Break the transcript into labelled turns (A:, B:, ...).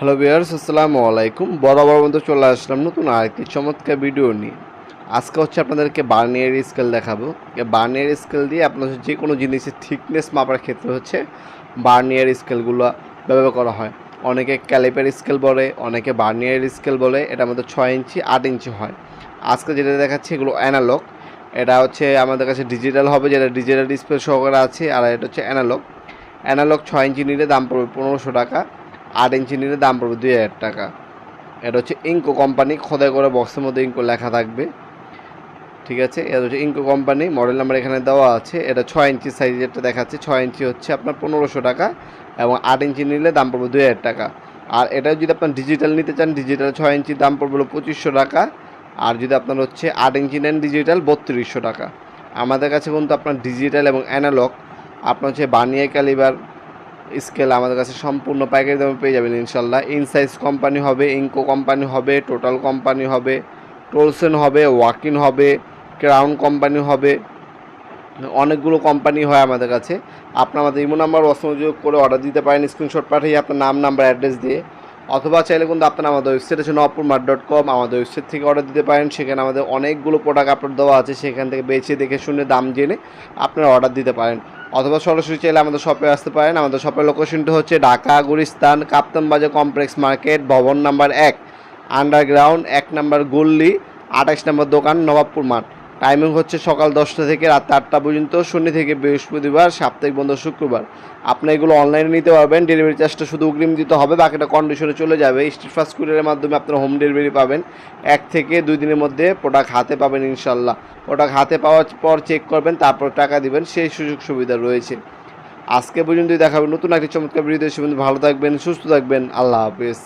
A: Hello বিয়ার্স আসসালামু আলাইকুম। বরাবর মতো চলে আসলাম নতুন আরেকটি চমৎকার ভিডিও নিয়ে। আজকে হচ্ছে আপনাদেরকে বার্নিয়ার স্কেল দেখাবো। বার্নিয়ার স্কেল দিয়ে আপনার যে কোনো জিনিসের থিকনেস মাপার ক্ষেত্রে হচ্ছে বার্নিয়ার স্কেলগুলো ব্যবহার করা হয়। অনেকে ক্যালিপার স্কেল বলে, অনেকে বার্নিয়ার স্কেল বলে, এটা আমাদের ছয় ইঞ্চি, আট ইঞ্চি হয়। আজকে যেটা দেখাচ্ছি এগুলো অ্যানালগ এটা হচ্ছে আমাদের কাছে ডিজিটাল হবে, যেটা ডিজিটাল ডিসপ্লে সহকারে আছে, আর এটা হচ্ছে অ্যানালগ অ্যানালগ ছয় ইঞ্চি নিলে দাম পড়বে পনেরোশো টাকা। আট ইঞ্চি নিলে দাম পড়বে দুই হাজার টাকা। এটা হচ্ছে ইঙ্কো কোম্পানি খোদাই করে বক্সের মধ্যে ইঙ্কো লেখা থাকবে। ঠিক আছে? এটা হচ্ছে ইঙ্কো কোম্পানি মডেল নাম্বার এখানে দেওয়া আছে। এটা ছয় ইঞ্চি সাইজ যেটা দেখাচ্ছে। ছয় ইঞ্চি হচ্ছে আপনার পনেরোশো টাকা এবং আট ইঞ্চি নিলে দাম পড়বে দুই হাজার টাকা। আর এটা যদি আপনার ডিজিটাল নিতে চান ডিজিটাল ছয় ইঞ্চি দাম পড়বে পঁচিশশো টাকা। আর যদি আপনার হচ্ছে আট ইঞ্চি নেন ডিজিটাল বত্রিশশো টাকা। আমাদের কাছে কিন্তু আপনার ডিজিটাল এবং অ্যানালগ আপনার হচ্ছে বানিয়ে ক্যালিবার স্কেল আমাদের কাছে সম্পূর্ণ পাইকারি দামে পেয়ে যাবেন ইনশাল্লাহ। ইনসাইজ কোম্পানি হবে ইনকো কোম্পানি হবে টোটাল কোম্পানি হবে টোলসেন হবে ওয়াকিন হবে ক্রাউন কোম্পানি হবে, অনেকগুলো কোম্পানি হয় আমাদের কাছে। আপনার আমাদের ইমো নাম্বার অসংযোগ করে অর্ডার দিতে পারেন স্ক্রিনশট পাঠিয়ে আপনার নাম নাম্বার অ্যাড্রেস দিয়ে। অথবা চাইলে কিন্তু আপনারা আমাদের ওয়েবসাইট আছে নপুর মার্ট ডট কম আমাদের ওয়েবসাইট থেকে অর্ডার দিতে পারেন। সেখানে আমাদের অনেকগুলো প্রোডাক্ট আপলোড দেওয়া আছে, সেখান থেকে বেছে দেখে শুনে, দাম জেনে আপনারা অর্ডার দিতে পারেন। অথবা সরাসরি চাইলে আমাদের শপে আসতে পারেন। আমাদের শপের লোকেশনটা হচ্ছে ঢাকা, গুলিস্তান, কাপ্তান বাজার কমপ্লেক্স মার্কেট ভবন নাম্বার এক আন্ডারগ্রাউন্ড এক নাম্বার গুল্লি আঠাশ নম্বর দোকান, নবাবপুর মাঠ। টাইমিং হচ্ছে সকাল দশটা থেকে রাত আটটা পর্যন্ত, শনি থেকে বৃহস্পতিবার, সাপ্তাহিক বন্ধ শুক্রবার। আপনি এগুলো অনলাইনে নিতে পারবেন ডেলিভারি চার্জটা শুধু অগ্রিম দিতে হবে, বাকিটা কন্ডিশনে চলে যাবে। স্ট্রিট ফাস্ট কুরিয়ারের মাধ্যমে আপনারা হোম ডেলিভারি পাবেন। এক থেকে দুই দিনের মধ্যে প্রোডাক্ট হাতে পাবেন ইনশাল্লাহ প্রোডাক্ট হাতে পাওয়ার পর চেক করবেন, তারপর টাকা দিবেন, সেই সুযোগ সুবিধা রয়েছে। আজকে পর্যন্তই দেখাবেন নতুন একটি চমৎকার ভিডিও ভালো থাকবেন, সুস্থ থাকবেন, আল্লাহ হাফেজ।